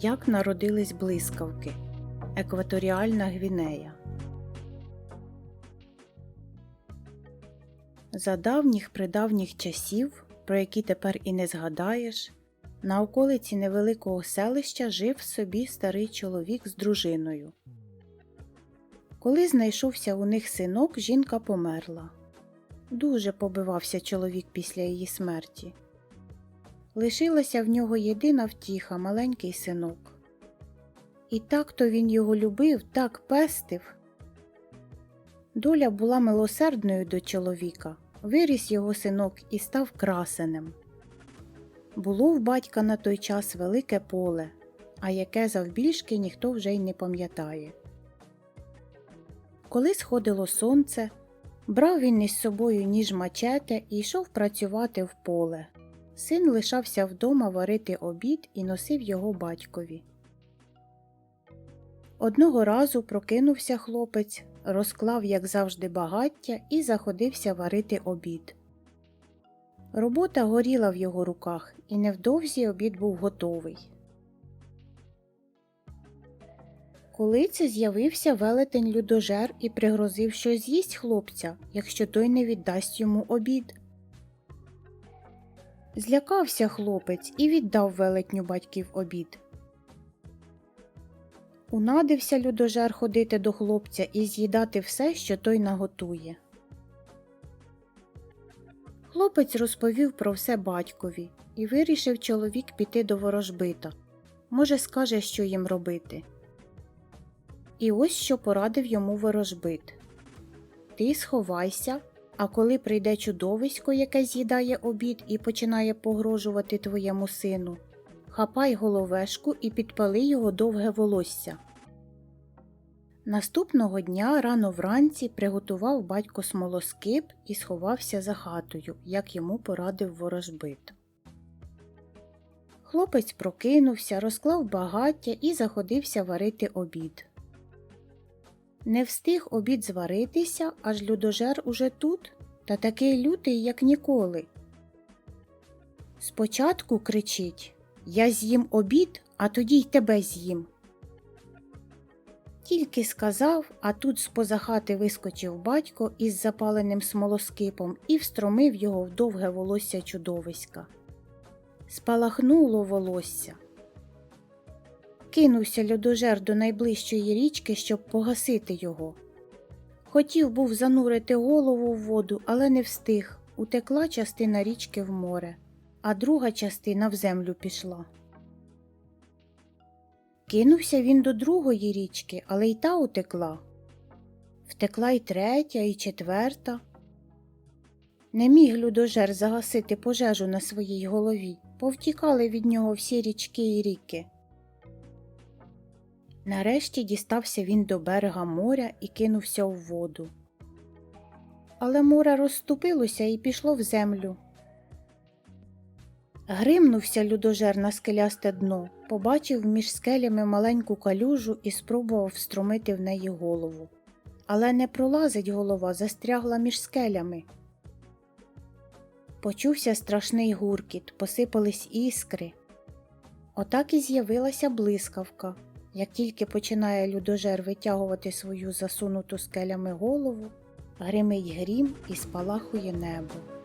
Як народились блискавки. Екваторіальна Гвінея. За давніх придавніх часів, про які тепер і не згадаєш, на околиці невеликого селища жив собі старий чоловік з дружиною. Коли знайшовся у них синок, жінка померла. Дуже побивався чоловік після її смерті. Лишилася в нього єдина втіха, маленький синок. І так то він його любив, так пестив. Доля була милосердною до чоловіка, виріс його синок і став красенем. Було в батька на той час велике поле, а яке завбільшки ніхто вже й не пам'ятає. Коли сходило сонце, брав він із собою ніж мачете і йшов працювати в поле. Син лишався вдома варити обід і носив його батькові. Одного разу прокинувся хлопець, розклав, як завжди, багаття і заходився варити обід. Робота горіла в його руках, і невдовзі обід був готовий. Коли це з'явився велетень людожер і пригрозив, що з'їсть хлопця, якщо той не віддасть йому обід. Злякався хлопець і віддав велетню батьків обід. Унадився людожер ходити до хлопця і з'їдати все, що той наготує. Хлопець розповів про все батькові і вирішив чоловік піти до ворожбита. Може, скаже, що їм робити. І ось що порадив йому ворожбит. Ти сховайся, а коли прийде чудовисько, яке з'їдає обід і починає погрожувати твоєму сину, хапай головешку і підпали його довге волосся. Наступного дня рано вранці приготував батько смолоскип і сховався за хатою, як йому порадив ворожбит. Хлопець прокинувся, розклав багаття і заходився варити обід. Не встиг обід зваритися, аж людожер уже тут, та такий лютий, як ніколи. Спочатку кричить Я з'їм обід, а тоді й тебе з'їм. Тільки сказав, а тут з поза хати вискочив батько із запаленим смолоскипом і встромив його в довге волосся чудовиська. Спалахнуло волосся. Кинувся людожер до найближчої річки, щоб погасити його. Хотів був занурити голову в воду, але не встиг. Утекла частина річки в море, а друга частина в землю пішла. Кинувся він до другої річки, але й та утекла. Втекла й третя, і четверта. Не міг людожер загасити пожежу на своїй голові, повтікали від нього всі річки і ріки. Нарешті дістався він до берега моря і кинувся в воду. Але море розступилося і пішло в землю. Гримнувся людожер на скелясте дно, побачив між скелями маленьку калюжу і спробував встромити в неї голову. Але не пролазить голова, застрягла між скелями. Почувся страшний гуркіт, посипались іскри. Отак і з'явилася блискавка. Як тільки починає людожер витягувати свою засунуту скелями голову, гримить грім і спалахує небо.